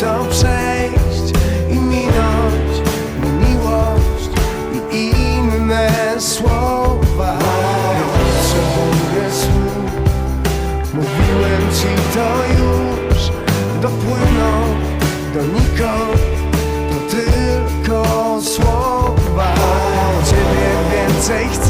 to przejść i minąć miłość i inne słowa. Potrzebuję słów, mówiłem ci to już. Dopłyną donikąd, to tylko słowa. Ciebie więcej chcę,